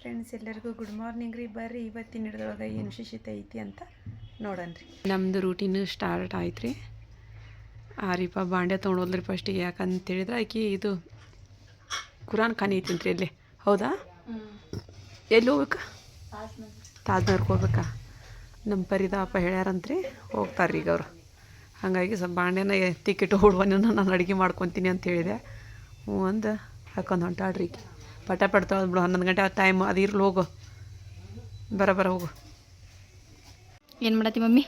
Friends ಎಲ್ಲರಿಗೂ good morning ರೀ. ಬರ್ರಿ, ಇವತ್ತಿನ ಹಿಡ್ದೊಳಗೆ ಏನು ವಿಶೇಷತೆ ಐತಿ ಅಂತ ನೋಡನ್ರಿ ನಮ್ಮದು ರೂಟೀನ್ ಸ್ಟಾರ್ಟ್ ಆಯ್ತು ರೀ ಆರಿಪ ಬಾಂಡೆ ತೊಗೊಂಡೋದ್ರಿ ಫಸ್ಟಿಗೆ ಯಾಕಂತ ಹೇಳಿದ್ರೆ ಆಕಿ ಇದು ಕುರಾನ್ ಖಾನಿ ರೀ ಇಲ್ಲಿ ಹೌದಾ? ಎಲ್ಲಿ ಹೋಗ್ಬೇಕಾ? ತಾಜ್ನಗರ್ಗೆ ಹೋಗ್ಬೇಕಾ. ನಮ್ಮ ಪರಿದಾಪ ಹೇಳ್ಯಾರಂತ್ರಿ ಹೋಗ್ತಾರೆ ಈಗ ಅವರು. ಹಾಗಾಗಿ ಸ್ವಲ್ಪ ಬಾಂಡೆನ ತಿಕ್ಕಿಟ್ಟು ಹುಡುವನ ನಾನು ಅಡುಗೆ ಮಾಡ್ಕೊತೀನಿ ಅಂತ ಹೇಳಿದೆ. ಹ್ಞೂ ಅಂದು, ಹಾಕೊಂಡು ಹೊಂಟಾಡ್ರಿ ಈಗ ಪಟ ಪಟ ತೊಳೆದ್ಬಿಡು ಹನ್ನೊಂದು ಗಂಟೆ ಟೈಮ್ ಅದು ಇರ್ಲಿ ಹೋಗು. ಬರ ಬರ ಹೋಗು. ಏನು ಮಾಡತ್ತಿ ಮಮ್ಮಿ?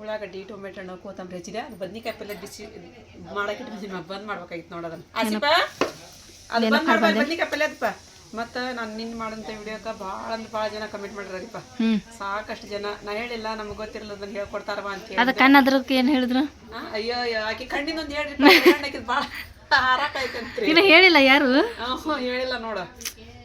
ಉಳ್ಳಾಗಡ್ಡಿ ಟೊಮೆಟೊ ಹಣ್ಣು ಕೋತಂಬರಿ ಹೆಚ್ಚಿದೆ. ಅದು ಬದ್ನಿಕಾಯಿ ಪಲ್ಯ ಬಿಸಿ ಮಾಡಕ್ಕೆ ಇಟ್ಟು ಬಂದ್ ಮಾಡ್ಬೇಕಾಗಿತ್ತು ನೋಡೋದನ್ನ ಆಸಿಪ ಅದು ಬಂದ್ ಬದ್ನಿಕಾಯಿ ಪಲ್ಯ ಅದಪ್ಪ ಮತ್ತು ನಾನು ನಿನ್ನ ಮಾಡಂತ ವಿಡಿಯೋಕ್ಕೆ ಭಾಳ ಅಂದ್ರೆ ಭಾಳ ಜನ ಕಮೆಂಟ್ ಮಾಡಿರಪ್ಪ ಹ್ಞೂ ಸಾಕಷ್ಟು ಜನ. ನಾ ಹೇಳಿಲ್ಲ ನಮ್ಗೆ ಗೊತ್ತಿರಲ್ಲ ಅದನ್ನ ಹೇಳ್ಕೊಡ್ತಾರವ ಅಂತ ಹೇಳಿ ಅದು ಕಣ್ಣು ಏನು ಹೇಳಿದ್ರು? ಆ, ಅಯ್ಯೋ ಅಯ್ಯೋ ಆಕಿ ಕಣ್ಣಿನ ಒಂದು ಹೇಳ್ರಿ ಭಾಳ ಹಾರಾಕಾಯ್ತಂತ್ರಿ ಇನ್ನು ಹೇಳಿಲ್ಲ ಯಾರು? ಹ್ಞೂ ಹೇಳಿಲ್ಲ ನೋಡು.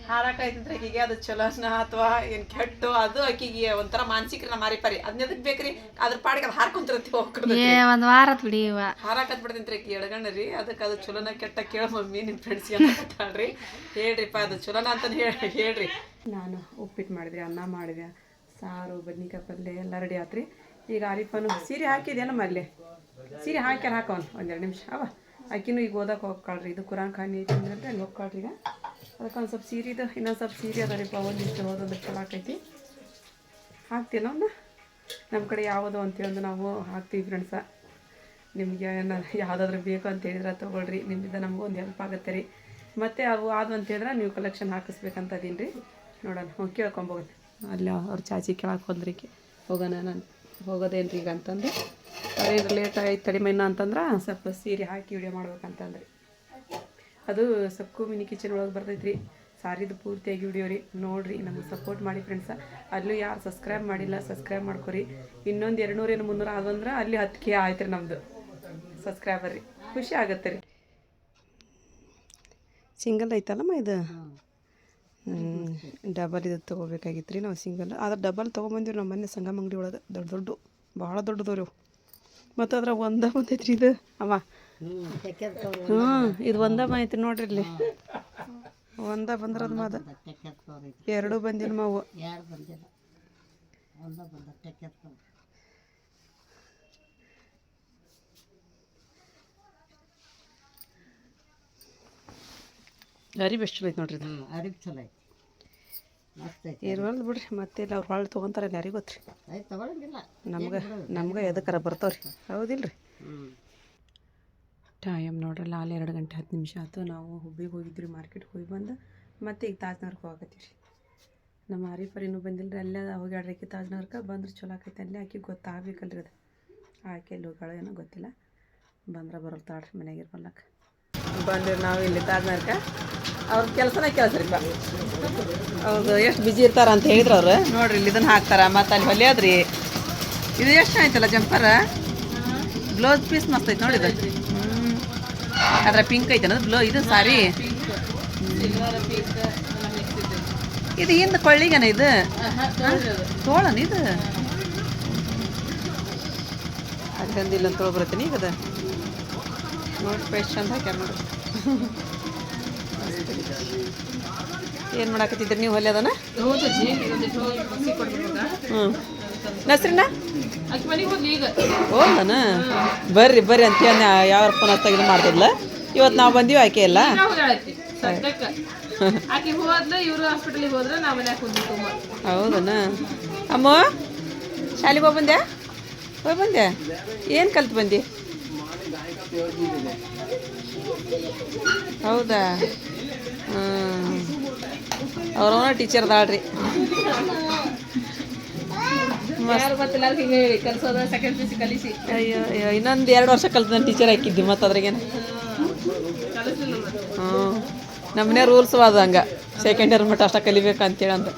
ಹಾರಾಕಾಯ್ತಂತ್ರಿ ಹೀಗೆ ಅದು ಚಲೋನ ಅಥವಾ ಏನು ಕೆಟ್ಟು ಅದು ಆಕಿಗೆ ಒಂಥರ ಮಾನಸಿಕ ಮಾರಿ ಪರಿ. ಅದನ್ನ ಎದಕ್ ಬೇಕ್ರಿ? ಅದ್ರ ಪಾಡಿಗೆ ಅದು ಹಾರ್ಕೊಂತಿರತ್ತಿ ಹೋಗ್ಕೊಂಡು ಏ ಒಂದು ವಾರ ಆತ್ ಬಿಡಿ ಇವ. ಹಾರಾಕತ್ ಬಿಡ್ತೀನಿ ಆಕಿ ಎಡಗಣ್ಣ ರೀ ಅದಕ್ಕೆ ಅದು ಚಲೋನ ಕೆಟ್ಟ ಕೇಳ ಮಮ್ಮಿ ನಿಮ್ಮ ಫ್ರೆಂಡ್ಸ್ ಹೇಳ್ರಿ ಹೇಳ್ರಿಪ್ಪ ಅದು ಚಲೋನ ಅಂತ ಹೇಳಿ ಹೇಳ್ರಿ. ನಾನು ಉಪ್ಪಿಟ್ಟು ಮಾಡಿದ್ರಿ ಅನ್ನ ಮಾಡಿದೆ ಸಾರು ಬದ್ನಿಕಾಯಿ ಪಲ್ಯ ಎಲ್ಲ ರೆಡಿ ಆತ್ರಿ. ಈಗ ಆರಿಫನು ಸೀರೆ ಹಾಕಿದೆ ನಮ್ಮ ಅಲ್ಲಿ? ಸೀರೆ ಹಾಕ್ಯಾರ ಹಾಕೋನ್ ಒಂದೆರಡು ನಿಮಿಷ ಅವ. ಆಕಿನೂ ಈಗ ಓದಕ್ಕೆ ಹೋಗ್ಕೊಳ್ರಿ. ಇದು ಕುರಾನ್ ಖಾನಿ ಐತಿ ಅಂದ್ರೆ ಅಲ್ಲಿ ಹೋಗ್ಕಾಳ್ರಿ ಈಗ. ಅದಕ್ಕೆ ಒಂದು ಸ್ವಲ್ಪ ಸೀರೆದು, ಇನ್ನೊಂದು ಸ್ವಲ್ಪ ಸೀರೆ ಅದರಿಪ್ಪ ಒಂದಿಷ್ಟು ಓದೋದಕ್ಕೆ ಚಲೋ ಆಕೈತಿ. ಹಾಕ್ತೀನ ಒಂದು ನಮ್ಮ ಕಡೆ ಯಾವುದು ಅಂತೇಳಿ ನಾವು ಹಾಕ್ತೀವಿ ಫ್ರೆಂಡ್ಸ ನಿಮಗೆ ಯಾವುದಾದ್ರೂ ಬೇಕು ಅಂತ ಹೇಳಿದ್ರೆ ತೊಗೊಳ್ರಿ. ನಿಮ್ಮಿಂದ ನಮಗೂ ಒಂದು ಹೆಲ್ಪ್ ಆಗುತ್ತೆ ರೀ. ಮತ್ತು ಅವು ಆದು ಅಂತ ಹೇಳಿದ್ರೆ ನೀವು ಕಲೆಕ್ಷನ್ ಹಾಕಿಸ್ಬೇಕಂತ ಅದೀನಿ ರೀ ನೋಡೋಣ ಹೋಗಿ ಕೇಳ್ಕೊಂಬೋಗೋಣ ಅಲ್ಲಿ ಅವ್ರ ಚಾಚಿ ಕೇಳಕ್ಕೆ ಹೋದ್ರಿ ಹೋಗೋಣ ನಾನು. ಹೋಗೋದೇನ್ರಿ ಈಗ ಅಂತಂದು. ಅವ್ರೇನು ಲೇಟ್ ಆಯ್ತು ತಡಿಮೆ ಇನ್ನ ಅಂತಂದ್ರೆ ಸ್ವಲ್ಪ ಸೀರೆ ಹಾಕಿ ವಿಡಿಯೋ ಮಾಡ್ಬೇಕಂತಂದ್ರಿ. ಅದು ಸಕ್ಕು ಮಿನಿ ಕಿಚನ್ ಒಳಗೆ ಬರ್ತೈತೆ ರೀ ಸಾರಿದು ಪೂರ್ತಿಯಾಗಿ ವಿಡಿಯೋ ರೀ. ನೋಡಿರಿ ನಮಗೆ ಸಪೋರ್ಟ್ ಮಾಡಿ ಫ್ರೆಂಡ್ಸ ಅಲ್ಲೂ ಯಾರು ಸಬ್ಸ್ಕ್ರೈಬ್ ಮಾಡಿಲ್ಲ ಸಬ್ಸ್ಕ್ರೈಬ್ ಮಾಡ್ಕೊರಿ. ಇನ್ನೊಂದು ಎರಡು ನೂರು ಏನು ಮುನ್ನೂರು ಆದಂದ್ರೆ ಅಲ್ಲಿ ಹತ್ತು ಕೆ ಆಯ್ತು ರೀ ನಮ್ಮದು ಸಬ್ಸ್ಕ್ರೈಬರ್ ರೀ. ಖುಷಿ ಆಗುತ್ತೆ ರೀ. ಸಿಂಗಲ್ ಐತಲ್ಲಮ್ಮ ಇದು? ಡಬಲ್ ಇದು ತೊಗೋಬೇಕಾಗಿತ್ತು ರೀ ನಾವು ಸಿಂಗಲ್ ಆದ್ರೆ ಡಬಲ್ ತೊಗೊಂಬಂದಿವಿ ನಮ್ಮ ಮನೆ ಸಂಗಮ ಅಂಗಡಿ ಒಳಗೆ. ದೊಡ್ಡ ದೊಡ್ಡ ಭಾಳ ದೊಡ್ಡದವ್ರಿ ಮತ್ತು ಅದ್ರಾಗ ಒಂದ ಬಂದೈತ್ರಿ ಇದು. ಅವ. ಹ್ಞೂ ಇದು ಒಂದ ಬಂದೈತಿ ನೋಡ್ರಿ ಇಲ್ಲಿ. ಒಂದ ಬಂದ್ರದ ಮಾದ ಎರಡು ಬಂದಿನ ಮಾವು ಅರಿ ಬೆಸ್ಟ್ ಚಲೋ ಐತೆ ನೋಡ್ರಿ ಅರಿ ಚಲೋ ಐತಿ. ಇರ್ವಲ್ದು ಬಿಡ್ರಿ ಮತ್ತೆ ಇಲ್ಲ ಅವ್ರು ಹೊಳ್ಳಿ ತೊಗೊಂತಾರೆ ಯಾರಿಗೆ ಗೊತ್ತ್ರಿ? ನಮ್ಗೆ ನಮ್ಗೆ ಎದಕ್ಕಾರ ಬರ್ತಾವ್ರಿ? ಹೌದಿಲ್ರಿ? ಟೈಮ್ ನೋಡ್ರಲ್ಲ ಅಲ್ಲಿ ಎರಡು ಗಂಟೆ ಹತ್ತು ನಿಮಿಷ ಆಯ್ತು ನಾವು ಹುಬ್ಬಿಗೆ ಹೋಗಿದ್ರಿ ಮಾರ್ಕೆಟ್ಗೆ ಹೋಗಿ ಬಂದು ಮತ್ತೆ ಈಗ ತಾಜ್ನಗರ್ಗೆ ಹೋಗತ್ತೀವಿ ರೀ ನಮ್ಮ ಹರಿಫರ್ ಇನ್ನೂ ಬಂದಿಲ್ಲ ರೀ ಅಲ್ಲೇ ಹೋಗ್ಯಾಡ್ರಿ ತಾಜ್ನಗರ್ಗೆ ಬಂದ್ರೆ ಚಲೋ ಆಕೈತೆ ಅಲ್ಲೇ ಆಕೆ ಗೊತ್ತಾಗಬೇಕಲ್ರಿ ಅದು. ಆಕೆ ಅಲ್ಲಿ ಹೋಗಾಳೋ ಏನೋ ಗೊತ್ತಿಲ್ಲ. ಬಂದ್ರೆ ಬರಲ್ತಾಳ್ರಿ ಮನೆಗೆ ಇರ್ಬಲ್ಲಕ್ಕ ಬಂದಿರಿ ನಾವು ಇಲ್ಲಿ ತಾಜ್ನಗರ್ಗೆ ಅವ್ರ ಕೆಲಸನ ಕೆಲಸ ರೀ ಹೌದು, ಎಷ್ಟು ಬಿಜಿ ಇರ್ತಾರ ಅಂತ ಹೇಳಿದ್ರು ಅವ್ರು. ನೋಡ್ರಿ, ಇಲ್ಲಿ ಇದನ್ನ ಹಾಕ್ತಾರೆ, ಮತ್ತೆ ಅಲ್ಲಿ ಹೊಲಿಯೋದ್ರಿ ಇದು ಎಷ್ಟು ಆಯ್ತಲ್ಲ ಜಂಪರ? ಬ್ಲೌಸ್ ಪೀಸ್ ಮಸ್ತ್ ಐತೆ ನೋಡಿ ಇದು. ಪಿಂಕ್ ಐತೆ ಬ್ಲೌ ಇದು ಸಾರಿ. ಇದು ಹಿಂದೆ ಕೊಳ್ಳಿಗೇನ ಇದು? ತೋಳನ ಇದು? ಅದಂದಿಲ್ಲ ಅಂತ ಈಗ ಅದು? ನೋಡಿ ಪೇಸ್ಟ್ ಅಂತ ಹಾಕ್ಯಾರ ನೋಡಿ. ಏನು ಮಾಡಾಕತ್ತಿದ್ರಿ ನೀವು ಹೊಲ್ಯದನ ಹ್ಞೂ ನಸ್ರಿನ? ಹೋದನ ಬರ್ರಿ ಬರ್ರಿ ಅಂತ ಯಾವ ಫೋನ್ ಹತ್ತಾಗ ಇದು ಮಾಡ್ತಿದ್ಲ. ಇವತ್ತು ನಾವು ಬಂದೀವಿ ಆಕೆ ಎಲ್ಲ. ಹೌದನ? ಅಮ್ಮ ಶಾಲೆಗೆ ಹೋಗಿ ಬಂದೆ ಹೋಗಿ ಬಂದೆ ಏನು ಕಲ್ತು ಬಂದಿ? ಹೌದಾ? ಹ್ಞೂ ಅವ್ರವನ ಟೀಚರ್ ದಾಳ್ರಿ. ಅಯ್ಯೋ ಅಯ್ಯೋ ಇನ್ನೊಂದು ಎರಡು ವರ್ಷ ಕಲ್ತು ನಾನು ಟೀಚರ್ ಹಾಕಿದ್ದಿ ಮತ್ತು ಅದ್ರಾಗೇನು. ಹ್ಞೂ ನಮ್ಮನೆ ರೂಲ್ಸ್ ಅದ ಹಂಗೆ ಸೆಕೆಂಡ್ ಇಯರ್ ಮಟ್ಟ ಅಷ್ಟ ಕಲಿಬೇಕು ಅಂತೇಳಿ ಅಂತ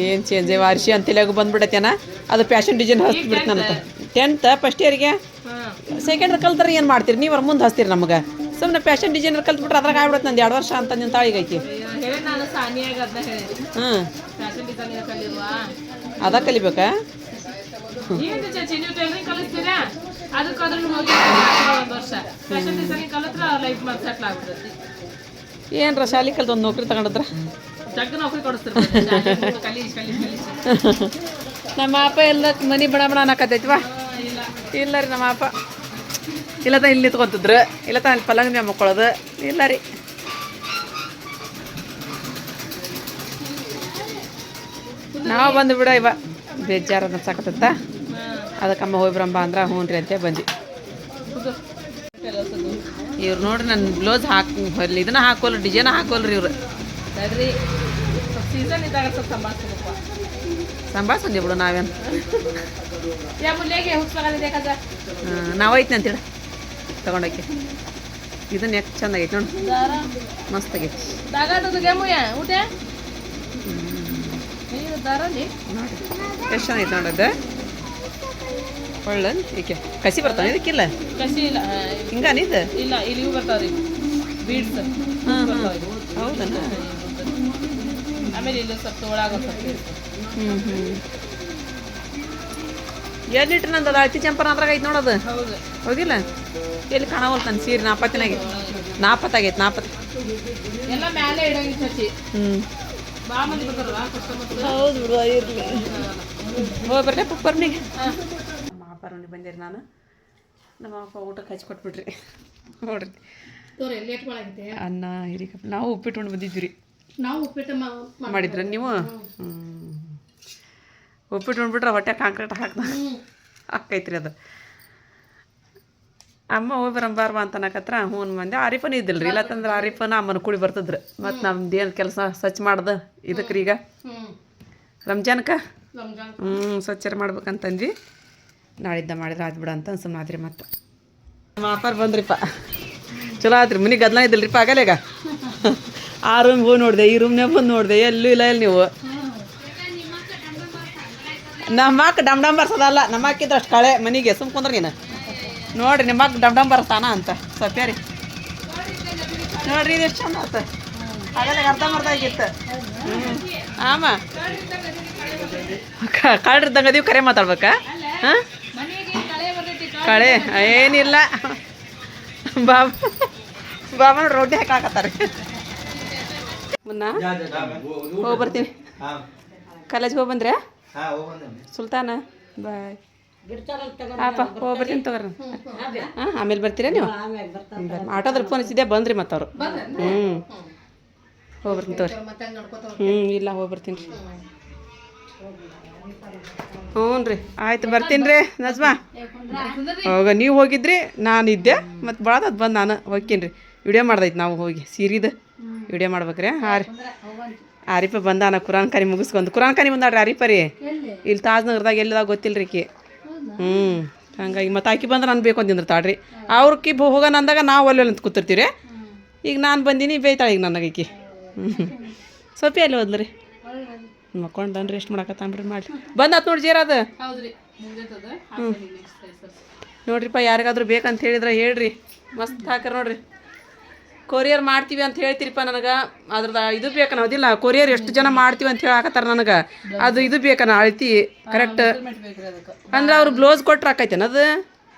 ಏನು ಚೇಂಜ್ ವಾರ್ಷಿ ಅಂತೇಳಿ ಬಂದ್ಬಿಡತ್ತೇನ ಅದು ಫ್ಯಾಷನ್ ಡಿಸೈನ್ ಹಚ್ಬಿಡ್ತಾನಂತ ಟೆಂತ್ ಫಸ್ಟ್ ಇಯರ್ಗೆ ಹಾಂ ಸೆಕೆಂಡ್ ಕಲ್ತಾರೆ ಏನು ಮಾಡ್ತೀರಿ? ನೀವು ಅವ್ರ ಮುಂದೆ ಹಚ್ತೀರಿ ನಮಗೆ. ಸುಮ್ಮನೆ ಫ್ಯಾಷನ್ ಡಿಸೈನರ್ ಕಲ್ತ್ಬಿಟ್ರೆ ಅದ್ರಾಗ ಆಗ್ಬಿಡುತ್ತೆ ನಂದು ಎರಡು ವರ್ಷ ಅಂತ ನಿಂತ ಐತಿ. ಕಲಿಯುವ ಅದ ಕಲಿಬೇಕಾ? ಏನರ ಶಾಲಿ ಕಲ್ತ ಒಂದು ನೌಕರಿ ತಗೊಂಡಿದ್ರ? ಕಲಿ ನಮ್ಮ ಅಪ್ಪ ಎಲ್ಲ ಮನಿ ಬಣ ಬಣ ಅನ್ನಕತ್ತೈತಿವಾ? ಇಲ್ಲ ಇಲ್ಲ ರೀ ನಮ್ಮ ಅಪ್ಪ. ಇಲ್ಲ ಇಲ್ಲಿ ನಿಂತ್ಕೊತಿದ್ರು. ಇಲ್ಲ ತ ಅಲ್ಲಿ ಪಲಂಗ ಮ್ಯಾಗ ಮಕ್ಕೊಳ್ಳೋದು ಇಲ್ಲ ರೀ. ನಾವು ಬಂದು ಬಿಡ ಇವ. ಬೇಜಾರ ಅನ್ಸಾಕತ್ತ ಅದಕ್ಕಮ್ಮ ಹೋಗಿ ಬರಂಬ ಅಂದ್ರೆ ಹ್ಞೂ ರೀ ಅಂತ ಬಂದ್ವಿ. ಇವ್ರು ನೋಡ್ರಿ ನನ್ನ ಬ್ಲೌಸ್ ಹಾಕಿ ಇದನ್ನ ಹಾಕೋಲ್ಲ ಡಿಸೈನ್ ಹಾಕೋಲ್ರಿ ಇವ್ರು. ಸೀಸನ್ ಇದ್ದಾಗ ಸಂಭಾಳಿಸ್ಬೇಕು ಸಂಭಾಳ್ಸಂದಿ ಬಿಡು ನಾವೇನು ನಾವು ಐತಿ ಅಂತೇಳಿ ತಗೊಂಡೋಕೆ ಇದನ್ನ ಎಷ್ಟು ಚಂದ ಆಗೈತೆ ನೋಡಿ. ಮಸ್ತ್ ಆಗೈತಿ ನೋಡಿ. ಎಷ್ಟು ಚೆನ್ನಾಗೈತೆ ನೋಡೋದು ಒಳ್ಳೆ ಈಕೆ ಕಸಿ ಬರ್ತಾನೆ ಇದಕ್ಕಿಲ್ಲ? ಕಸಿ ಇಲ್ಲ. ಇದು ಇಲ್ಲ ಇಲ್ಲಿ ಇವು ಬರ್ತಾವ್ರಿ. ಬೀಡ್ಸ್. ಹಾಂ ಹಾಂ. ಹೌದನ? ಆಮೇಲೆ ಇಲ್ಲಿ ಸ್ವಲ್ಪ ಒಳಗ ಸ್ವಲ್ಪ. ಹ್ಞೂ ಹ್ಞೂ ಎರಡು ಲೀಟ್ರ್ ನಂದು ಅದು ಅಳತಿ ಚಂಪರ್ ಅದ್ರಾಗ ಐತೆ ನೋಡೋದು ಹೌದು. ಹೌದಿಲ್ಲ? ಎಲ್ಲಿ ಕಾಣವಲ್ ನನ್ನ ಸೀರೆ ನಾಪತ್ತಿನಾಗೆ? ನಾಪತ್ತಾಗೈತೆ ನಾಪತ್ತು. ಎಲ್ಲ ಮ್ಯಾಲೆ ಇಡಂಗಿ ಹ್ಞೂ ಹೌದು ಬಿಡು ಇರಲಿ. ಹೋಗಿ ಬರ್ಲೆ ಪಪ್ಪರ್ನಿಗೆ ನಮ್ಮ ಅಪ್ಪರವನಿಗೆ ಬಂದಿರಿ ನಾನು. ನಮ್ಮ ಅಪ್ಪ ಊಟಕ್ಕೆ ಹಚ್ಚಿ ಕೊಟ್ಬಿಡ್ರಿ ನೋಡ್ರಿ. ತೋರಿ ಲೇಟ್ ಮಾಡಾಗಿದೆ ಅನ್ನ ಹಿರಿಕ ನಾವು ಉಪ್ಪಿಟ್ಟು ಉಂಡು ಬಂದಿದ್ವಿ ರೀ. ನಾವು ಉಪ್ಪಿಟ್ಟು ಮಾಡಿದ್ರ ನೀವು? ಹ್ಞೂ ಉಪ್ಪಿಟ್ಟು ಉಂಡ್ಬಿಟ್ರೆ ಹೊಟ್ಟೆ ಕಾಂಕ್ರೀಟ್ ಹಾಕ್ದ. ಹಾಕೈತ್ರಿ ಅದು. ಅಮ್ಮ ಹೋಗಿ ಬರಂಬಾರ್ವ ಅಂತ ಅನ್ನಕತ್ರ ಹ್ಞೂ ಮಂದಿ. ಆರಿಫನ್ ಇದ್ದಿಲ್ರಿ. ಇಲ್ಲತ್ತಂದ್ರೆ ಆರಿಫನ್ ಅಮ್ಮನ ಕುಳಿ ಬರ್ತದ್ರಿ. ಮತ್ತು ನಮ್ದು ಏನು ಕೆಲಸ ಸ್ವಚ್ಛ ಮಾಡ್ದೆ? ಇದಕ್ಕೆ ಈಗ. ರಂಜಾನ್ಕ? ರಂಜಾನ್ ಹ್ಞೂ ಸ್ವಚ್ಛರ ಮಾಡ್ಬೇಕಂತಂದ್ವಿ. ನಾಳಿದ್ದ ಮಾಡಿದ್ರೆ ಆಯ್ತು ಬಿಡ ಅಂತ ಅನ್ಸು ಮಾದ್ರಿ ಮತ್ತೆ. ನಮ್ಮ ಆಫರ್ ಬಂದ್ರಿಪ್ಪ ಚಲೋ ಆತ್ರಿ. ಮನೆ ಗದ್ಲ ಇದ್ದಿಲ್ರಿಪ್ಪ ಆಗಲೇಗ ಆ ರೂಮ್ ಹೋಗಿ ನೋಡಿದೆ ಈ ರೂಮ್ನಾಗ ಬಂದು ನೋಡಿದೆ. ಎಲ್ಲೂ ಇಲ್ಲ ಎಲ್ಲಿ ನೀವು? ನಮ್ಮ ಅಕ್ಕ ಡಮ್ ಡಮ್ ನಮ್ಮ ಅಕ್ಕಿದ್ರೆ ಅಷ್ಟು ಕಳೆ ಮನೆಗೆ ಸುಮ್ ಕುಂದ್ರೆ ನೀನು ನೋಡ್ರಿ ನಿಮ್ಮ ಅಕ್ಕ ಡಮ್ ಡಮ್ ಬರ್ತಾನ ಅಂತ ಸಪ್ಯಾರಿ ನೋಡ್ರಿ ಇದು ಎಷ್ಟು ಚಂದ ಆತ ಅದೆಲ್ಲ ಅರ್ಧ ಮರ್ಧ ಆಗಿತ್ತು ಹ್ಞೂ ಆಮ ಕಳ್ರಿದ್ದಂಗೆ ಅದೀವಿ ಕರೆ ಮಾತಾಡ್ಬೇಕಾ ಹಾಂ ಕಳೆ ಏನಿಲ್ಲ ಬಾಬಾ ಬಾಬಾ ರೊಟ್ಟಿ ಹಾಕಾಕತ್ತಾರೆ ಮುನ್ನ ಹೋಗಿ ಬರ್ತೀನಿ ಕಾಲೇಜ್ಗೆ ಹೋಗಿ ಸುಲ್ತಾನ ಬಾಯ್. ಹಾಪ ಹೋಗಿ ಬರ್ತೀನಿ ತಗೋರಿ ಹಾಂ ಆಮೇಲೆ ಬರ್ತೀರಾ ನೀವು? ಆಟೋದ್ರ ಫೋನ್ ಇದೆ ಬಂದ್ರಿ ಮತ್ತೆ ಅವರು ಹ್ಞೂ ಹೋಗಿ ಬರ್ತೀನಿ ತಗೋರಿ. ಮತ್ತೆ ಹ್ಞೂ ಇಲ್ಲ ಹೋಗಿ ಬರ್ತೀನಿ. ರೀ ಹ್ಞೂ ರೀ ಆಯ್ತು ಬರ್ತೀನಿ ರೀ ನಜ್ಮಾ. ಹೋಗ ನೀವು ಹೋಗಿದ್ರಿ ನಾನು ಇದ್ದೆ ಮತ್ತು ಭಾಳ ಬಂದು ನಾನು ಹೋಗ್ತೀನಿ ರೀ. ವಿಡಿಯೋ ಮಾಡ್ದೈತೆ ನಾವು ಹೋಗಿ ಸೀರಿದ ವಿಡಿಯೋ ಮಾಡ್ಬೇಕ್ರಿ ಹಾಂ ರೀ. ಆರಿಪ ಬಂದಾನ ಕುರಾನ್ ಖಾನಿ ಮುಗಿಸ್ಕೊಂಡು ಕುರಾನ್ ಖಾನಿ ಬಂದಾಡ್ರಿ ಆರಿಪ ರೀ ಇಲ್ಲಿ ತಾಜ್ ನಗರದಾಗ ಎಲ್ಲಿದಾಗ ಗೊತ್ತಿಲ್ಲ ರೀ ಆಕಿ ಹ್ಞೂ ಹಂಗಾಗಿ ಮತ್ತೆ ಆಕಿ ಬಂದ್ರೆ ನಾನು ಬೇಕು ಅಂತಿಂದ್ರೆ ತಾಡ್ರಿ ಅವ್ರಕ್ಕಿ ಹೋಗೋಣ ಅಂದಾಗ ನಾವು ಅಲ್ಲಿ ಅಂತ ಕೂತಿರ್ತೀವಿ ರೀ ಈಗ ನಾನು ಬಂದೀನಿ ಬೇಯ್ತಾಳೆ ಈಗ ನನಗೆ ಈಕಿ. ಹ್ಞೂ ಸೊಪ್ಪಿ ಅಲ್ಲಿ ಹೋದ್ಲು ರೀ ಮಕ್ಕೊಂಡು ರೆಸ್ಟ್ ಮಾಡಕತ್ತಂಬ್ರಿ ಮಾಡಿ ಬಂದಾತ್ ನೋಡಿ ಜೀರಾ ಅದು. ಹೌದ್ರಿ ಮುಂದೆತದ ಹಾಕ್ತೀನಿ ನೆಕ್ಸ್ಟ್ ಸರ್ ನೋಡ್ರಿಪ್ಪ ಯಾರಿಗಾದ್ರೂ ಬೇಕಂತ ಹೇಳಿದ್ರೆ ಹೇಳ್ರಿ. ಮಸ್ತ್ ಹಾಕ್ರಿ ನೋಡ್ರಿ. ಕೊರಿಯರ್ ಮಾಡ್ತೀವಿ ಅಂತ ಹೇಳ್ತೀರಿಪ್ಪ ನನಗೆ. ಅದ್ರದ ಇದು ಬೇಕನ ಅದಿಲ್ಲ ಕೊರಿಯರ್ ಎಷ್ಟು ಜನ ಮಾಡ್ತೀವಿ ಅಂತ ಹೇಳಕತ್ತಾರ ನನಗೆ. ಅದು ಇದು ಬೇಕನ ಅಳ್ತಿ ಕರೆಕ್ಟ್ ಅಂದ್ರೆ ಅವ್ರು ಬ್ಲೌಸ್ ಕೊಟ್ರೆ ಆಕೈತೇನ ಅದು?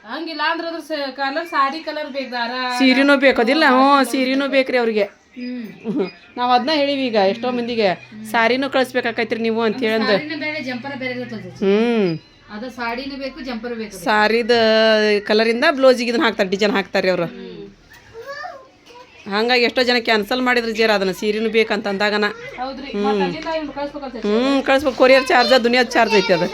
ಹಂಗಿಲ್ಲ ಅಂದ್ರೆ ಅದ್ರ ಕಲರ್ ಸಾರಿ ಕಲರ್ ಬೇಕು ದಾರ. ಸೀರೆನೂ ಬೇಕು ಅದಿಲ್ಲ ಹ್ಞೂ ಸೀರೆನೂ ಬೇಕ್ರಿ ಅವ್ರಿಗೆ. ನಾವು ಅದನ್ನ ಹೇಳಿವಿ ಈಗ ಎಷ್ಟೋ ಮಂದಿಗೆ. ಸಾರಿನೂ ಕಳಿಸ್ಬೇಕಾಕೈತ್ರಿ ನೀವು ಅಂತ ಹೇಳಂದು. ಹ್ಮ್. ಸಾರಿದ ಕಲರಿಂದ ಬ್ಲೌಸಿಗೆ ಇದನ್ನ ಹಾಕ್ತಾರೆ ಡಿಸೈನ್ ಹಾಕ್ತಾರೆ ಅವರು. ಹಂಗಾಗಿ ಎಷ್ಟೋ ಜನ ಕ್ಯಾನ್ಸಲ್ ಮಾಡಿದ್ರು ಜೇರ ಅದನ್ನ ಸೀರೆನು ಬೇಕಂತ ಅಂದಾಗನ ಕಳ್ಸ್ಬೇಕಂತ ಹ್ಞೂ ಕಳಿಸ್ಬೇಕು. ಕೊರಿಯರ್ ಚಾರ್ಜ ದುನಿಯಾದ ಚಾರ್ಜ್ ಐತಿ ಅದು.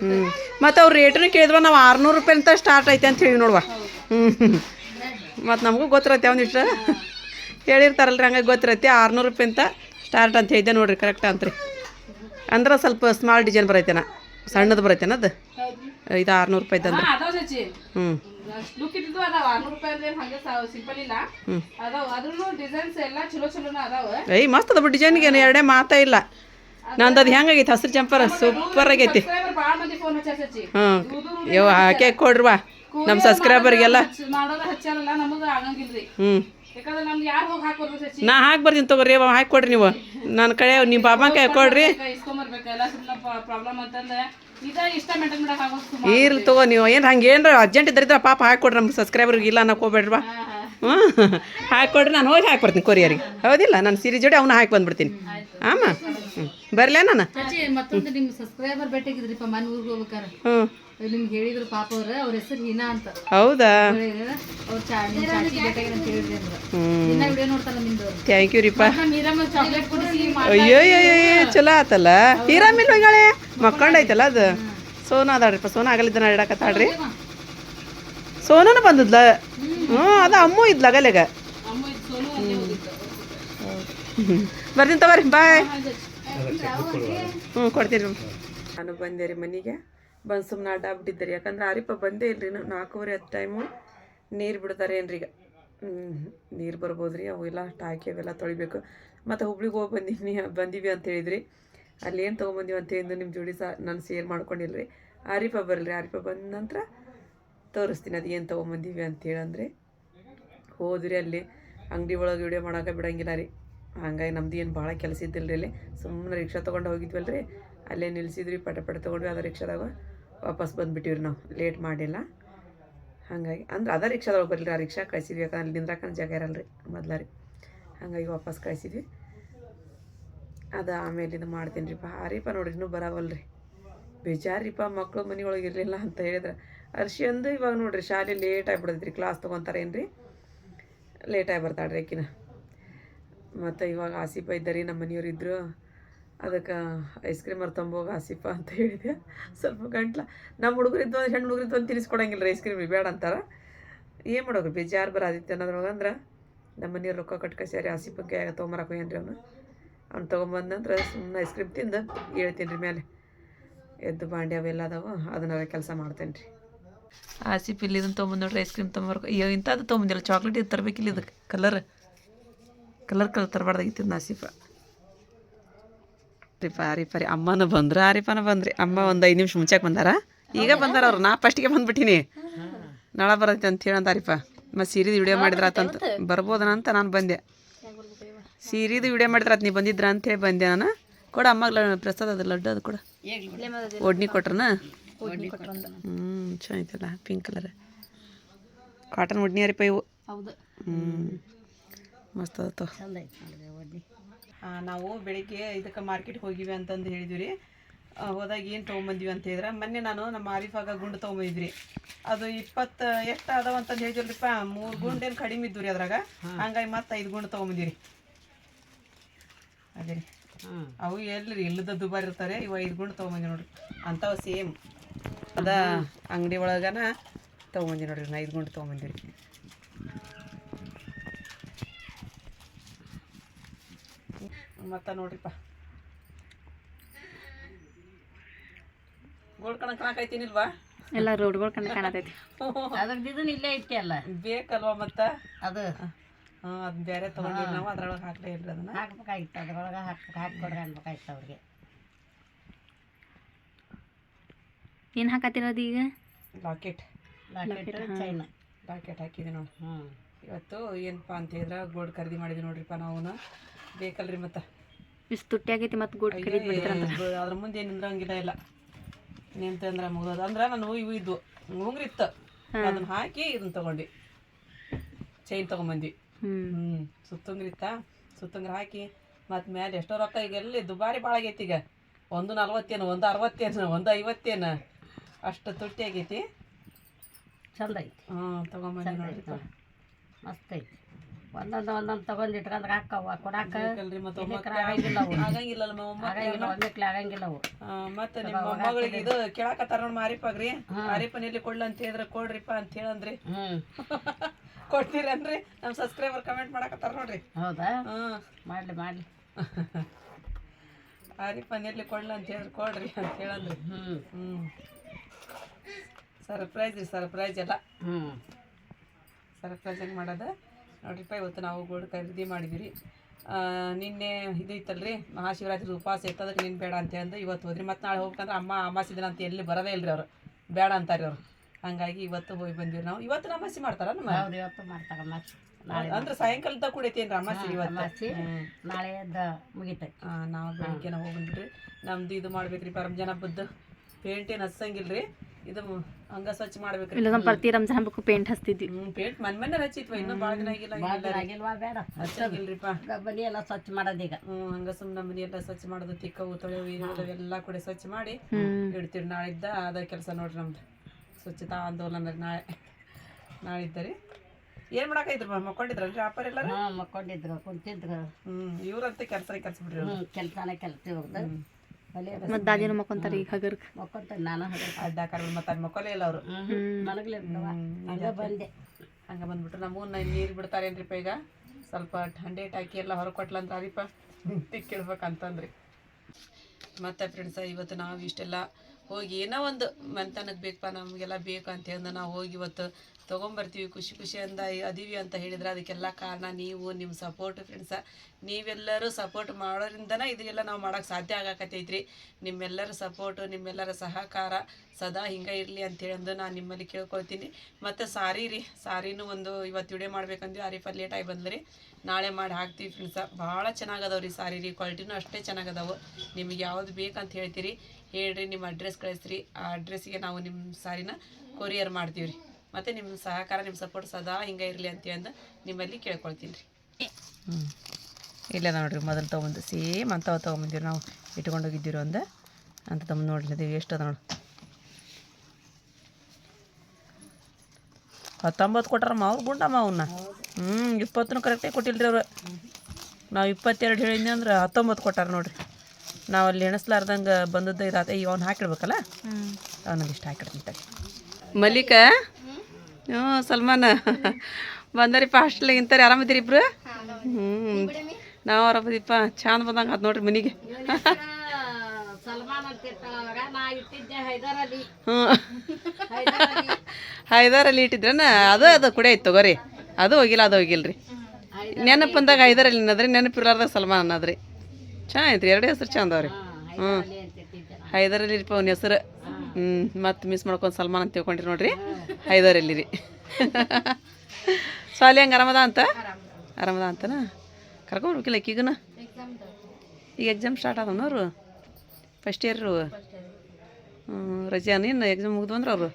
ಹ್ಞೂ ಮತ್ತು ಅವ್ರು ರೇಟನ್ನು ಕೇಳಿದ್ವ ನಾವು ಆರುನೂರು ರೂಪಾಯಿ ಅಂತ ಸ್ಟಾರ್ಟ್ ಐತೆ ಅಂತ ಹೇಳಿ ನೋಡುವ. ಹ್ಞೂ ಮತ್ತು ನಮಗೂ ಗೊತ್ತಿರತ್ತೆ ಒಂದಿಷ್ಟು ಹೇಳಿರ್ತಾರಲ್ರಿ ಹಂಗಾಗಿ ಗೊತ್ತಿರತ್ತೆ ಆರುನೂರು ರೂಪಾಯಿ ಅಂತ ಸ್ಟಾರ್ಟ್ ಅಂತ ಹೇಳಿದ್ದೆ ನೋಡಿರಿ ಕರೆಕ್ಟ್ ಅಂತ ರೀ ಅಂದ್ರೆ ಸ್ವಲ್ಪ ಸ್ಮಾಲ್ ಡಿಸೈನ್ ಬರೈತೆನ ಸಣ್ಣದು ಬರೈತೆನ ಅದು? ಇದು ಆರುನೂರು ರೂಪಾಯಿ ಸಚ್ಚಿ ಹ್ಞೂ ಲುಕ್ ಅದಾವ. ರೂಪಾಯಿ ಅಂದ್ರೆ ಹಂಗೆ ಸಿಂಪಲ್ ಇಲ್ಲ. ಅದಾವ. ಅದ್ರೂ ಡಿಸೈನ್ಸ್ ಎಲ್ಲ ಚಲೋ ಚಲೋನ ಅದಾವ. ಏಯ್ ಮಸ್ತ್ ಅದ ಏನು ಎರಡೇ ಮಾತಾ ಇಲ್ಲ. ನಂದು ಅದು ಹೆಂಗಾಗೈತಿ? ಹಸಿರು ಚಂಪರ ಸೂಪರ್ ಆಗೈತಿ. ಸಬ್ಸ್ಕ್ರೈಬರ್ ಭಾಳ ಮಂದಿ ಫೋನ್ ಹಚ್ಚಾರ ಸಚ್ಚಿ. ಹ್ಞೂ ಯೋ ಹಾಕಿ ಕೊಡ್ರವಾ ನಮ್ಮ ಸಬ್ಸ್ಕ್ರೈಬರ್ಗೆಲ್ಲ ಸಚ್ಚಿ? ನಾ ಹಾಕಿ ಬರ್ತೀನಿ ತಗೋರಿ ಅವ ಹಾಕಿ ಕೊಡ್ರಿ ನೀವು. ನನ್ನ ಕಡೆ ನಿಮ್ಮ ಬಾಬಾ ಕೈ ಕೊಡ್ರಿ. ಇರ್ಲಿ ತಗೋ ನೀವು. ಏನು ಹಂಗೆ ಏನ್ರ ಅರ್ಜೆಂಟ್ ಇದ್ರಿದ್ರೆ ಪಾಪ ಹಾಕಿ ನಮ್ಗೆ ನಮ್ಮ ಸಬ್ಸ್ಕ್ರೈಬರ್ಗೆ ಇಲ್ಲ ಅನ್ನಕ್ಕೆ ಹೋಗ್ಬೇಡ್ರಿ ಹ್ಞೂ ಹಾಕ್ಕೊಡ್ರಿ ನಾನು ಹೋಗಿ ಹಾಕ್ಬರ್ತೀನಿ ಕೊರಿಯರಿಗೆ ಹೌದಿಲ್ಲ? ನಾನು ಸೀರೆ ಜೋಡಿ ಅವನ್ನ ಹಾಕಿ ಬಂದ್ಬಿಡ್ತೀನಿ. ಆಮ. ಹ್ಞೂ ಬರಲೇ ನಾನು? ಚಾಚಿ ಮತ್ತೊಂದು ನಿಮ್ಮ ಸಬ್ಸ್ಕ್ರೈಬರ್ ಭೇಟಿಯಾಗಿದ್ರಿಪ್ಪ ಮನೆ ಊರಿಗೆ ಹೋಗ್ಬೇಕಾರೆ. ಹ್ಞೂ ನಿಮ್ಗೆ ಹೇಳಿದ್ರು ಪಾಪ ಅವ್ರ ಅವ್ರ ಹೆಸರು ಹೀನಾ ಅಂತ. ಹೌದಾ? ಅವ್ರ ಚಾ ನಿಮ್ ಚಾಚಿ ಭೇಟಿಯಾಗಿ ಅಂತ ಹೇಳಿದ್ರಿ ಇನ್ನ ವಿಡಿಯೋ ನೋಡ್ತಾರ ನಿಮ್ದು ಥ್ಯಾಂಕ್ ಯು ರೀಪ ಅಯ್ಯೋ ಅಯ್ಯೋ ಚಲೋ ಆತಲ್ಲ ಹೋಗಾಳೆ ಮಕ್ಕೊಂಡೈತಲ್ಲ ಅದು? ಸೋನಾ ಅದಾಳ್ರಿಪ್ಪ ಸೋನು ಆಗಲಿದ್ದ ಇಡಕತ್ತಾಳ್ರಿ ಸೋನೂ ಬಂದದ್ಲ? ಹ್ಞೂ ಅದ ಅಮ್ಮು ಇದ್ಲ ಅಗಲೆಗ ಬರ್ತೀನಿ ತಗೋರಿ, ಬಾಯ್. ಹ್ಞೂ ಕೊಡ್ತೀನಿ ನಾನು ಬಂದೆ ರೀ ಮನೆಗೆ. ಬಂದು ಸುಮ್ಮನೆ ಅಡ್ಡಾಬಿಟ್ಟಿದ್ದೆ ರೀ. ಯಾಕಂದ್ರೆ ಆರಿಪ್ಪ ಬಂದೇ ಇಲ್ರಿ ನಾಲ್ಕೂವರೆ ಹತ್ತು ಟೈಮು. ನೀರು ಬಿಡ್ತಾರೆ ಏನ್ರಿ ಈಗ ನೀರು ಬರ್ಬೋದು ರೀ ಅವೆಲ್ಲ ಟಾಕಿ ಅವೆಲ್ಲ ತೊಳಿಬೇಕು. ಮತ್ತು ಹುಬ್ಳಿಗೆ ಹೋಗಿ ಬಂದೀನಿ, ಬಂದೀವಿ ಅಂತ ಹೇಳಿದ್ರಿ. ಅಲ್ಲಿ ಏನು ತೊಗೊಂಬಂದೀವಿ ಅಂತ ಹೇಳಿದ್ದು ನಿಮ್ಮ ಜೋಡಿ ಸಹ ನಾನು ಶೇರ್ ಮಾಡ್ಕೊಂಡಿಲ್ಲ ರೀ ಆರಿಪ ಬರಲ್ರಿ ಆರಿಪ ಬಂದ ನಂತರ ತೋರಿಸ್ತೀನಿ ಅದು ಏನು ತೊಗೊಂಬಂದೀವಿ ಅಂತೇಳಿ ಹೇಳಂದ್ರೆ ಹೋದ್ರಿ ಅಲ್ಲಿ. ಅಂಗಡಿ ಒಳಗೆ ವಿಡಿಯೋ ಮಾಡೋಕೆ ಬಿಡಂಗಿಲ್ಲ ರೀ. ಹಂಗಾಗಿ ನಮ್ದು ಏನು ಭಾಳ ಕೆಲಸ ಇದ್ದಿಲ್ಲ ರೀ ಅಲ್ಲಿ. ಸುಮ್ಮನೆ ರಿಕ್ಷಾ ತೊಗೊಂಡು ಹೋಗಿದ್ವಲ್ಲ ರೀ ಅಲ್ಲೇ ನಿಲ್ಸಿದ್ರಿ ಪಟ ಪಟ ತೊಗೊಂಡ್ವಿ ಅದ ರಿಕ್ಷಾದಾಗ. ವಾಪಸ್ ಬಂದುಬಿಟ್ಟಿವ್ರಿ ನಾವು. ಲೇಟ್ ಮಾಡಿಲ್ಲ. ಹಾಗಾಗಿ, ಅಂದ್ರೆ ಅದ ರಿಕ್ಷಾದೊಳಗೆ ಬರಲಿ ಆ ರಿಕ್ಷಾ ಕಳಿಸಿದ್ವಿ ಯಾಕಂದ್ರೆ ಅಲ್ಲಿ ನಿಂದ್ರಕನ ಜಾಗ ಇರಲ್ಲ ರೀ ಮೊದ್ಲ ರೀ. ಹಾಗಾಗಿ ವಾಪಸ್ ಕಳಿಸಿದ್ವಿ ಅದು ಆಮೇಲೆ ಇದು ಮಾಡ್ತೀನಿ ರೀ ಭಾರಿಪ್ಪ ನೋಡ್ರಿ, ಇನ್ನೂ ಬರವಲ್ರಿ. ಬೇಜಾರಿಪ್ಪ ಮಕ್ಕಳು ಮನೆಯೊಳಗೆ ಇರಲಿಲ್ಲ ಅಂತ ಹೇಳಿದ್ರೆ. ಅರ್ಶಿ ಅಂದು ಇವಾಗ ನೋಡ್ರಿ, ಶಾಲೆ ಲೇಟ್ ಆಗಿಬಿಡ್ತೈತಿ ರೀ ಕ್ಲಾಸ್ ತೊಗೊತಾರೇನು ರೀ ಲೇಟಾಗಿ ಬರ್ತಾಳ್ರಿ ಆಕಿನ. ಮತ್ತು ಇವಾಗ ಆಸಿಪ್ಪ ಇದ್ದಾರೆ, ನಮ್ಮ ಮನೆಯವ್ರು ಇದ್ದರು ಅದಕ್ಕೆ ಐಸ್ ತಂಬ ತಂಬೋಗ ಆಸಿಪ್ಪ ಅಂತ ಹೇಳಿದೆ. ಸ್ವಲ್ಪ ಗಂಟ್ಲ. ನಮ್ಮ ಹುಡುಗರಿದ್ದು ಒಂದು ಹೆಣ್ಣು ಹುಡುಗರಿದ್ದು ಒಂದು ತಿನ್ನಿಸ್ಕೊಡಂಗಿಲ್ಲ ಐಸ್ ಕ್ರೀಮ್ ಬೇಡ ಅಂತಾರೆ. ಏನು ಮಾಡೋರು ಬೇಜಾರು ಬರೋದಿತ್ತು ಅನ್ನೋದ್ರೊಳಗೆ ಅಂದ್ರೆ ನಮ್ಮ ಮನೆಯವ್ರು ರೊಕ್ಕ ಕಟ್ಕಸ್ಯಾರಿ ಆಸಿಫ ಕೈಯಾಗ ತೊಗೊಂಬರಕ್ಕೆ ರೀ ಅವನು. ಅವ್ನು ತೊಗೊಂಬಂದ ನಂತರ ಸುಮ್ಮನೆ ಐಸ್ ಕ್ರೀಮ್ ತಿಂದು ಹೇಳ್ತೀನಿ ರೀ ಮೇಲೆ ಎದ್ದು ಬಾಂಡಿ ಅವೆಲ್ಲ ಅದಾವ ಅದನ್ನೆಲ್ಲ ಕೆಲಸ ಮಾಡ್ತೇನೆ ರೀ. ಆಸಿ ಇಲ್ಲಿ ಇದನ್ನು ತೊಗೊಂಬಂದು ನೋಡ್ರಿ ಐಸ್ ಕ್ರೀಮ್ ತೊಗೊಂಬರ್ಕೊ ಅಯ್ಯೋ ಇಂಥದ್ದು ತೊಗೊಂಬಂದಿಲ್ಲ ಚಾಕ್ಲೇಟ್ ಇದು ತರಬೇಕಿಲ್ಲ ಇದಕ್ಕೆ ಕಲರ್ ಕಲರ್ ಕಲರ್ ತರಬಾರ್ದಾಗಿತ್ತು ಆಸಿಫ ರೀಪ ಆರಿಪ ರೀ ಅಮ್ಮನ ಬಂದ್ರು ಆರಿಪನ ಬಂದ್ರಿ. ಅಮ್ಮ ಒಂದು ಐದು ನಿಮಿಷ ಮುಂಚೆಗೆ ಬಂದಾರ? ಈಗ ಬಂದಾರ ಅವ್ರು ನಾ ಫಸ್ಟಿಗೆ ಬಂದ್ಬಿಟ್ಟಿನಿ. ನಾಳೆ ಬರತ್ತೆ ಅಂತ ಹೇಳಂತ ಆರಿಪ ಮತ್ತು ಸೀರಿದು ವಿಡಿಯೋ ಮಾಡಿದ್ರಾತಂತ ಬರ್ಬೋದನ ಅಂತ ನಾನು ಬಂದೆ. ಸೀರಿದು ವಿಡಿಯೋ ಮಾಡಿದ್ರಾತ್ ನೀ ಬಂದಿದ್ರ ಅಂತೇಳಿ ಬಂದೆ ನಾನು. ಕೊಡ ಅಮ್ಮಗ ಪ್ರಸಾದ ಅದು ಲಡ್ಡು ಅದು ಕೂಡ. ಒಡ್ನಿ ಕೊಟ್ರನ? ಹ್ಞೂ ಚೆನ್ನಾಗಿತ್ತಲ್ಲ ಪಿಂಕ್ ಕಲರ್ ಕಾಟನ್ ಒಡ್ನಿ ಅರಿಪ ಇವು? ಹೌದು. ಹ್ಞೂ ಮಸ್ತ್ ಅದ ಚಂದ ಐತಿ ನೋಡ್ರಿ ಒಡ್ಡಿ ನಾವು ಬೆಳಿಗ್ಗೆ ಇದಕ್ಕೆ ಮಾರ್ಕೆಟ್ ಹೋಗಿವಿ ಅಂತಂದು ಹೇಳಿದ್ವಿ ರೀ. ಹೋದಾಗ ಏನು ತೊಗೊಂಬಂದಿವಿ ಅಂತ ಹೇಳಿದ್ರೆ ಮೊನ್ನೆ ನಾನು ನಮ್ಮ ಆರಿಫಾಗ ಗುಂಡು ತೊಗೊಂಬಂದಿದ್ರಿ ಅದು ಇಪ್ಪತ್ತು ಎಷ್ಟು ಅದಾವ ಅಂತಂದು ಹೇಳಿದ್ರಪ್ಪ ಮೂರು ಗುಂಡೇನು ಕಡಿಮೆ ಇದ್ದು ರೀ ಅದ್ರಾಗ. ಹಂಗಾಗಿ ಮತ್ತೆ ಐದು ಗುಂಡು ತೊಗೊಂಬಂದಿರಿ ಅದೇ ಅವು ಎಲ್ಲಿ ಇಲ್ಲದ ದುಬಾರಿ ಇರ್ತಾರೆ ಇವ ಐದು ಗುಂಡು ತೊಗೊಂಬಂದಿ ನೋಡ್ರಿ. ಅಂಥವು ಸೇಮ್. ಅದ ಅಂಗಡಿ ಒಳಗನ ತೊಗೊಂಬಂದಿ ನೋಡ್ರಿ ನಾ ಐದು ಗುಂಡು ತೊಗೊಂಬಂದಿರಿ. ಮತ್ತು ನೋಡ್ರಿಪ್ಪ. ಗೋಲ್ಡ್ ಕಣಕ್ ಕಾಣಕೈತೀನಿಲ್ವಾ? ಎಲ್ಲ ರೋಡ್ಗಳು ಕಣ್ಣು ಕಾಣತೈತಿ ಅದ್ರದ್ದು ಇದನ್ನ ಇಲ್ಲೇ ಐತಿ ಅಲ್ಲ. ಬೇಕಲ್ವಾ ಮತ್ತು? ಅದು. ಅದು ಬೇರೆ ತೊಗೊಂಡಿವಿ ನಾವು ಅದ್ರೊಳಗೆ ಹಾಕ್ಲೇ ಇಲ್ಲ ಅದನ್ನ. ಹಾಕ್ಬೇಕಾಗಿತ್ತು ಅದ್ರೊಳಗೆ ಹಾಕ್ಬೇಕು ಹಾಕಿ ಕೊಡ್ರಿ ಅನ್ಬೇಕಾಗಿತ್ತು ಅವ್ರಿಗೆ. ಏನು ಹಾಕತ್ತಿರೋದು ಈಗ? ಲಾಕೆಟ್ ಲಾಕೆಟ್ ಚೈನ ಲಾಕೆಟ್ ಹಾಕಿದ್ವಿ ನಾವು. ಹ್ಞೂ ಇವತ್ತು ಏನಪ್ಪ ಅಂತ ಗೋಡ್ ಗೋಲ್ಡ್ ಖರೀದಿ ಮಾಡಿದ್ವಿ ನೋಡ್ರಿಪ್ಪ ನಾವು ಬೇಕಲ್ರಿ ಮತ್ತೆ. ಇಷ್ಟು ತುಟ್ಟಿ ಆಗೈತಿ ಗೋಡ್ ಗುಡ್ ಅದ್ರ ಮುಂದೆ ಏನು ನಿಂದ್ರಂಗಿಲ್ಲ ಇಲ್ಲ. ನಿಂತಂದ್ರೆ ಮುಗಿದೋದು. ಅಂದ್ರೆ ನಾನು ಇವು ಇದ್ವು. ಉಂಗ್ರಿ ಇತ್ತು ಅದನ್ನ ಹಾಕಿ ಇದನ್ನ ತಗೊಂಡ್ವಿ. ಚೈನ್ ತೊಗೊಂಬಂದ್ವಿ. ಹ್ಞೂ ಹ್ಞೂ ಸುತ್ತಂಗ್ರ ಹಾಕಿ ಮತ್ತು ಮೇಲೆ ಎಷ್ಟೋ ರೊಕ್ಕ ಈಗ ಎಲ್ಲಿ ದುಬಾರಿ ಭಾಳ ಆಗೈತಿ ಈಗ. ಒಂದು ನಲ್ವತ್ತೇನು ಒಂದು ಅರವತ್ತೇನು ಒಂದು ಐವತ್ತೇನು. ಅಷ್ಟು ತುಟ್ಟಿ ಆಗೈತಿ. ಚಂದ ಐತಿ ಹ್ಞೂ ತೊಗೊಂಬಂದು ನೋಡಿ ಮಸ್ತ್ ಐತಿ. ಒಂದೊಂದು ಒಂದೊಂದು ತಗೊಂಡು ಇಟ್ಕೊಂಡ್ರೆ ಹಾಕವ ಕೊಡಾಕ ಆಗಂಗಿಲ್ಲ ಆಗಂಗಿಲ್ಲ ಅವು. ಮತ್ತೆ ನಿಮ್ಮ ಮಗಳಿಗೆ ಇದು ಕೇಳಾಕತ್ತಾರ ನೋಡಿ ಮಾರಿಪ್ಪಾಗ್ರಿ ಮಾರಿಪ್ಪನ ಇಲ್ಲಿ ಕೊಡ್ಲಂತ ಹೇಳಿದ್ರೆ ಕೊಡ್ರಿಪ್ಪ ಅಂತ ಹೇಳಂದ್ರಿ. ಹ್ಞೂ ಕೊಡ್ತೀರನ್ರಿ ನಮ್ಮ ಸಬ್ಸ್ಕ್ರೈಬರ್ ಕಮೆಂಟ್ ಮಾಡಕತ್ತಾರ ನೋಡ್ರಿ. ಹೌದಾ? ಹ್ಮ್ ಮಾಡಲಿ ಮಾಡಲಿ. ಅರಿ ಪನ್ನೀರ್ಲಿ ಕೊಡ್ಲ ಅಂತ ಹೇಳಿದ್ರೆ ಕೊಡ್ರಿ ಅಂತ ಹೇಳಂದ್ರಿ. ಹ್ಞೂ ಹ್ಮ್. ಸರ್ಪ್ರೈಸ್ ರೀ ಸರ್ಪ್ರೈಸ್ ಎಲ್ಲ. ಹ್ಞೂ ಸರ್ಪ್ರೈಸ್ ಹೆಂಗೆ ಮಾಡೋದು? ನೋಡ್ರಿಪ್ಪ ಇವತ್ತು ನಾವು ಗೋಡ್ ಖರೀದಿ ಮಾಡಿದ್ವಿ ನಿನ್ನೆ ಇದು ಇತ್ತಲ್ರಿ ಮಹಾಶಿವರಾತ್ರಿ ಉಪವಾಸ ಇತ್ತು ಅದಕ್ಕೆ ನಿನ್ನ ಬೇಡ ಅಂತ ಹೇಳಿದ್ರೆ ಇವತ್ತು ಹೋದ್ರಿ. ಮತ್ತು ನಾಳೆ ಹೋಗ್ಬೇಕಂದ್ರೆ ಅಮ್ಮ ಅಮಾಸಿ ದಿನ ಅಂತ ಎಲ್ಲಿ ಬರೋದೇ ಇಲ್ರಿ ಅವರು. ಬೇಡ ಅಂತಾರೆ ಅವ್ರು. ಹಂಗಾಗಿ ಇವತ್ತು ಹೋಗಿ ಬಂದಿವಿ ನಾವು. ಇವತ್ತು ಅಮಾಸಿ ಮಾಡ್ತಾರ ನಮ್ಮ ಹೌದು ಇವತ್ತು ಮಾಡ್ತಾರ ನಾಳೆ ಅಂದ್ರೆ ಸಾಯಂಕಾಲದ ಕುಡಿತೇನ್ರಿ ಅಮಾಸಿ ಇವತ್ತು? ಅಮಾಸಿ. ನಾಳೆ ಎದ್ದ ಮುಗಿತೈತಿ. ಆ, ನಾವು ಬೆಳಿಗ್ಗೆ ನಾವು ಹೋಗ್ಬಿಟ್ರಿ ನಮ್ದು ಇದು ಮಾಡ್ಬೇಕ್ರಿ ಪರಮಜನ ಬುದ್ಧ. ಪೇಂಟ್ ಏನ್ ಹಚ್ಚಂಗಿಲ್ರಿ ಇದು ಮ- ಹಂಗ ಸ್ವಚ್ಛ ಮಾಡ್ಬೇಕ್ರಿ. ಇಲ್ಲ ನಮ್ಮ ಪ್ರತಿ ರಂಜಾನ್ ಹಬ್ಬಕ್ಕೂ ಪೇಂಟ್ ಹಚ್ತಿದ್ವಿ. ಹ್ಮ್ ಪೇಂಟ್ ಮನ್ ಮನೆ ಹಚ್ಚಿತ್ವ ಇನ್ನೂ ಭಾಳ ದಿನ ಆಗಿಲ್ಲ ಆಗಿಲ್ವಾ ಬೇಡ. ಹಚ್ಚಂಗಿಲ್ರಿಪ್ಪ ಮನೆ ಎಲ್ಲ ಸ್ವಚ್ಛ ಮಾಡೋದೀಗ. ಹ್ಮ್ ಹಂಗ ಸುಮ್ಮನೆ ಮನೆ ಎಲ್ಲ ಸ್ವಚ್ಛ ಮಾಡೋದು ತಿಕ್ಕ ತೊಳೆವು ಎಲ್ಲ ಕೂಡ ಸ್ವಚ್ಛ ಮಾಡಿ ಇಡ್ತೀವಿ ನಾಳಿದ್ದ ಅದ ಕೆಲಸ ನೋಡ್ರಿ ನಮ್ದು. ಸ್ವಚ್ಛತಾ ಆಂದೋಲನ ನಾಳೆ ನಾಳಿದ್ದ ರೀ ಏನ್ ಮಾಡಾಕೈತ್ರಿ ಮಕ್ಕೊಂಡಿದ್ರಲ್ರಿ ಅಪ್ಪ ಎಲ್ಲಾರು? ಹಾ ಮಕ್ಕೊಂಡಿದ್ರು ಕುಂತಿದ್ರು. ಹ್ಮ್ ಇವ್ರಂತ ಕೆಲಸ ಕೆಲಸ ಬಿಡ್ರಿ. ಹ್ಮ್ ಕೆಲ್ಸನೇ ಕೆಲ್ಸ ಇವ್ರದ್ದು ಬಲಿ ಮತ್ತು ದಾದಿನೂ ಮಕ್ಕೊಂತಾರ ಈಗ ಹಗರ್ಕ್? ಮಕ್ಕೊಂತ ನಾನು ಹೊರಗೆ ಅಡ್ಡ ಕರ್ಮ ಮತ್ತೆ ಮಕ್ಕೊಲೇ ಇಲ್ಲ ಅವರು. ಮನಗ್ಲಿ ಹಂಗ ಬಂದೆ. ಹಂಗ ಬಂದ್ಬಿಟ್ರು. ನಮ್ಮನ್ನ ನೀರು ಬಿಡ್ತಾರೇನ್ರಿಪ್ಪ ಈಗ? ಸ್ವಲ್ಪ ಹಂಡೇಟ್ ಹಾಕಿ ಎಲ್ಲ ಹೊರ ಕೊಟ್ಲಂತ ಅದಿಪ್ಪ ತಿಕ್ಕಿಡ್ಬೇಕಂತಂದ್ರಿ. ಮತ್ತೆ ಫ್ರೆಂಡ್ಸ ಇವತ್ತು ನಾವು ಇಷ್ಟೆಲ್ಲ ಹೋಗಿ ಏನೋ ಒಂದು ಮನೆತನಕ್ಕೆ ಬೇಕಪ್ಪ, ನಮಗೆಲ್ಲ ಬೇಕು ಅಂತ ಹೇಳಿದ್ರೆ ನಾವು ಹೋಗಿ ಇವತ್ತು ತೊಗೊಂಬರ್ತೀವಿ, ಖುಷಿ ಖುಷಿಯಿಂದ ಅದೀವಿ ಅಂತ ಹೇಳಿದ್ರೆ ಅದಕ್ಕೆಲ್ಲ ಕಾರಣ ನೀವು ನಿಮ್ಮ ಸಪೋರ್ಟ್ ಫ್ರೆಂಡ್ಸ ನೀವೆಲ್ಲರೂ ಸಪೋರ್ಟ್ ಮಾಡೋದ್ರಿಂದನೇ ಇದೆಲ್ಲ ನಾವು ಮಾಡೋಕ್ಕೆ ಸಾಧ್ಯ ಆಗಾಕತ್ತೈತ್ರಿ. ನಿಮ್ಮೆಲ್ಲರ ಸಪೋರ್ಟು ನಿಮ್ಮೆಲ್ಲರ ಸಹಕಾರ ಸದಾ ಹಿಂಗೆ ಇರಲಿ ಅಂತೇಳಿ ಅಂದು ನಾನು ನಿಮ್ಮಲ್ಲಿ ಕೇಳ್ಕೊಳ್ತೀನಿ. ಮತ್ತು ಸಾರಿ ರೀ, ಸಾರಿನೂ ಒಂದು ಇವತ್ತು ವಿಡಿಯೋ ಮಾಡ್ಬೇಕಂದ್ವಿ ಆರಿಫಲ್ಲಿ ಲೇಟಾಗಿ ಬಂದ್ರಿ. ನಾಳೆ ಮಾಡಿ ಹಾಕ್ತೀವಿ ಫ್ರೆಂಡ್ಸ ಭಾಳ ಚೆನ್ನಾಗದವ್ರಿ ಸಾರಿ ರೀ ಕ್ವಾಲಿಟಿನೂ ಅಷ್ಟೇ ಚೆನ್ನಾಗದಾವು. ನಿಮಗೆ ಯಾವ್ದು ಬೇಕಂತ ಹೇಳ್ತೀರಿ. ಹೇಳ್ರಿ, ನಿಮ್ಮ ಅಡ್ರೆಸ್ ಕಳಿಸ್ರಿ. ಆ ಅಡ್ರೆಸ್ಸಿಗೆ ನಾವು ನಿಮ್ಮ ಸಾರಿನ ಕೊರಿಯರ್ ಮಾಡ್ತೀವಿ ರೀ ಮತ್ತು ನಿಮ್ಮ ಸಹಕಾರ ನಿಮ್ಮ ಸಪೋರ್ಟ್ ಸದಾ ಹಿಂಗೆ ಇರಲಿ ಅಂತೇಳಿ ನಿಮ್ಮಲ್ಲಿ ಕೇಳ್ಕೊಳ್ತೀನಿ ರೀ ಹ್ಞೂ ಇಲ್ಲ ನೋಡಿರಿ, ಮೊದಲು ತೊಗೊಂಡು ಸೇಮ್ ಅಂಥವು ತೊಗೊಂಬಂದಿರಿ ನಾವು. ಇಟ್ಕೊಂಡು ಹೋಗಿದ್ದೀವಿ ಅಂದ. ಅಂತ ತಮ್ಮ ನೋಡ್ಲಿದ್ದೀವಿ ಎಷ್ಟು ಅದ ನೋಡಿ. ಹತ್ತೊಂಬತ್ತು ಕೊಟ್ಟಾರಮ್ಮ ಅವ್ರು ಗುಂಡಮ್ಮ ಅವನ್ನ ಹ್ಞೂ ಇಪ್ಪತ್ತನ್ನು ಕರೆಕ್ಟಾಗಿ ರೀ ಅವ್ರು. ನಾವು ಇಪ್ಪತ್ತೆರಡು ಹೇಳಿದ್ನಿ ಅಂದ್ರೆ ಹತ್ತೊಂಬತ್ತು ಕೊಟ್ಟಾರ ನೋಡ್ರಿ. ನಾವು ಅಲ್ಲಿ ಎಣಸ್ಲಾರ್ದಂಗೆ ಬಂದದ್ದು ಇದಾತ. ಈಗ ಅವ್ನು ಹಾಕಿಡ್ಬೇಕಲ್ಲ? ಅವನಲ್ಲಿ ಇಷ್ಟ ಹಾಕಿಡ್ತೀನಿ ಮಲ್ಲಿಕ? ಹ್ಞೂ ಸಲ್ಮಾನ್. ಬಂದರಿಪ್ಪ ಹಾಸ್ಟೆಲ್ ಇಂತಾರೆ ಆರಾಮದಿರಿ ಇಬ್ರು? ಹ್ಞೂ ನಾವು ಆರಾಮದಿಪ್ಪ. ಚಂದ ಬಂದಂಗೆ ಅದು ನೋಡ್ರಿ ಮನೆಗೆ. ಹ್ಞೂ. ಹೈದರಲ್ಲಿ ಇಟ್ಟಿದ್ರನ? ಅದು ಅದು ಕೂಡ ಐತೆ ತಗೋರಿ. ಅದು ಹೋಗಿಲ್ಲ ಅದು ಹೋಗಿಲ್ರಿ. ನೆನಪು ಬಂದಾಗ ಹೈದರಲ್ಲಿ ಅನ್ನದ್ರಿ ನೆನಪಿರ್ಲಾರ್ದಾಗ ಸಲ್ಮಾನ್ ಅನ್ನದ್ರಿ. ಚೆನ್ನಾಗೈತ್ರಿ ಎರಡು ಹೆಸರು ಚಂದ ಅವ್ರಿ. ಹ್ಞೂ. ಹೈದರಲ್ಲಿ ರೀ ಅವ್ನ ಹೆಸರು. ಹ್ಞೂ ಮತ್ತೆ ಮಿಸ್ ಮಾಡ್ಕೊಂಡು ಸಲ್ಮಾನ್ ಅಂತ ತಿಳ್ಕೊಂಡ್ರಿ ನೋಡ್ರಿ. ಹೈದರಲ್ಲಿ ರೀ. ಸಾಲಿ ಹಂಗೆ ಆರಾಮದ ಅಂತ? ಆರಾಮದ ಅಂತನಾ? ಕರ್ಕೊಂಡ್ಬಿಡ್ಕಿಲ್ಲ ಈಗನ? ಈಗ ಎಕ್ಸಾಮ್ ಸ್ಟಾರ್ಟ್ ಆದವನ ಅವರು ಫಸ್ಟ್ ಇಯರ್ ಹ್ಞೂ ರಜೆ ಇನ್ನು ಎಕ್ಸಾಮ್ ಮುಗಿದು ಅಂದ್ರೆ ಅವರು?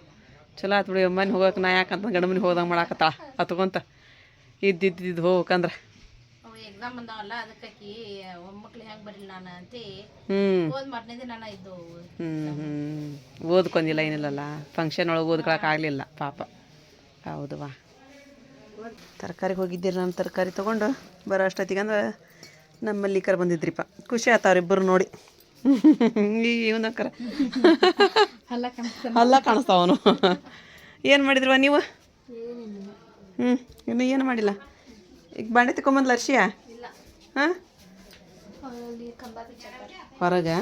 ಚಲೋ ಆತು ಬಿಡಿ ಮನೆ ಹೋಗೋಕೆ ನಾ ಯಾಕಂತ ಗಂಡ ಮನೆ ಹೋದಂಗೆ ಮಾಡಾಕತ್ತಾಳ? ಅತ್ಕೊಂತ. ಇದ್ದಿದ್ದು ಹೋಗ್ಬೇಕಂದ್ರೆ. ಎಕ್ಸಾಮ್ ಬಂದಾವಲ್ಲ ಒಮ್ಮಕ್ಳು ಹೆಂಗ್ ಬರಲಿಲ್ಲ ನಾನು? ಅಂತ. ಹೋದ್ ಮಾರನೇ ದಿನ ನಾನು ಇದ್ದು ಹ್ಮ್ ಓದ್ಕೊಂಡಿಲ್ಲ ಏನಿಲ್ಲಲ್ಲ. ಫಂಕ್ಷನ್ ಒಳಗೆ ಓದ್ಕೊಳಕ್ ಆಗ್ಲಿಲ್ಲ ಪಾಪ. ಹೌದು ವಾ. ತರಕಾರಿಗೆ ಹೋಗಿದ್ದೀರಿ ನಾನು ತರಕಾರಿ ತಗೊಂಡು ಬರೋ ಅಷ್ಟೊತ್ತಿಗೆ ಅಂದ್ರೆ ನಮ್ಮಲ್ಲಿ ಕರ್ ಬಂದಿದ್ರಿಪ್ಪ. ಖುಷಿ ಆತಾವ್ರಿ ಇಬ್ಬರು ನೋಡಿ. ಇವನಕ್ಕರ ಅಲ್ಲ ಕಾಣಿಸ್ತ ಅಲ್ಲ ಕಾಣಿಸ್ತಾವ ಅವನು. ಏನು ಮಾಡಿದ್ರವ ನೀವು? ಹ್ಞೂ ಇನ್ನೂ ಏನು ಮಾಡಿಲ್ಲ? ಈಗ ಬಾಂಡೆ ತಗೊಂಬಂದ್ಲ ಅರ್ಶಿಯ? ಹಾಂ? ಹೊರಗೆ?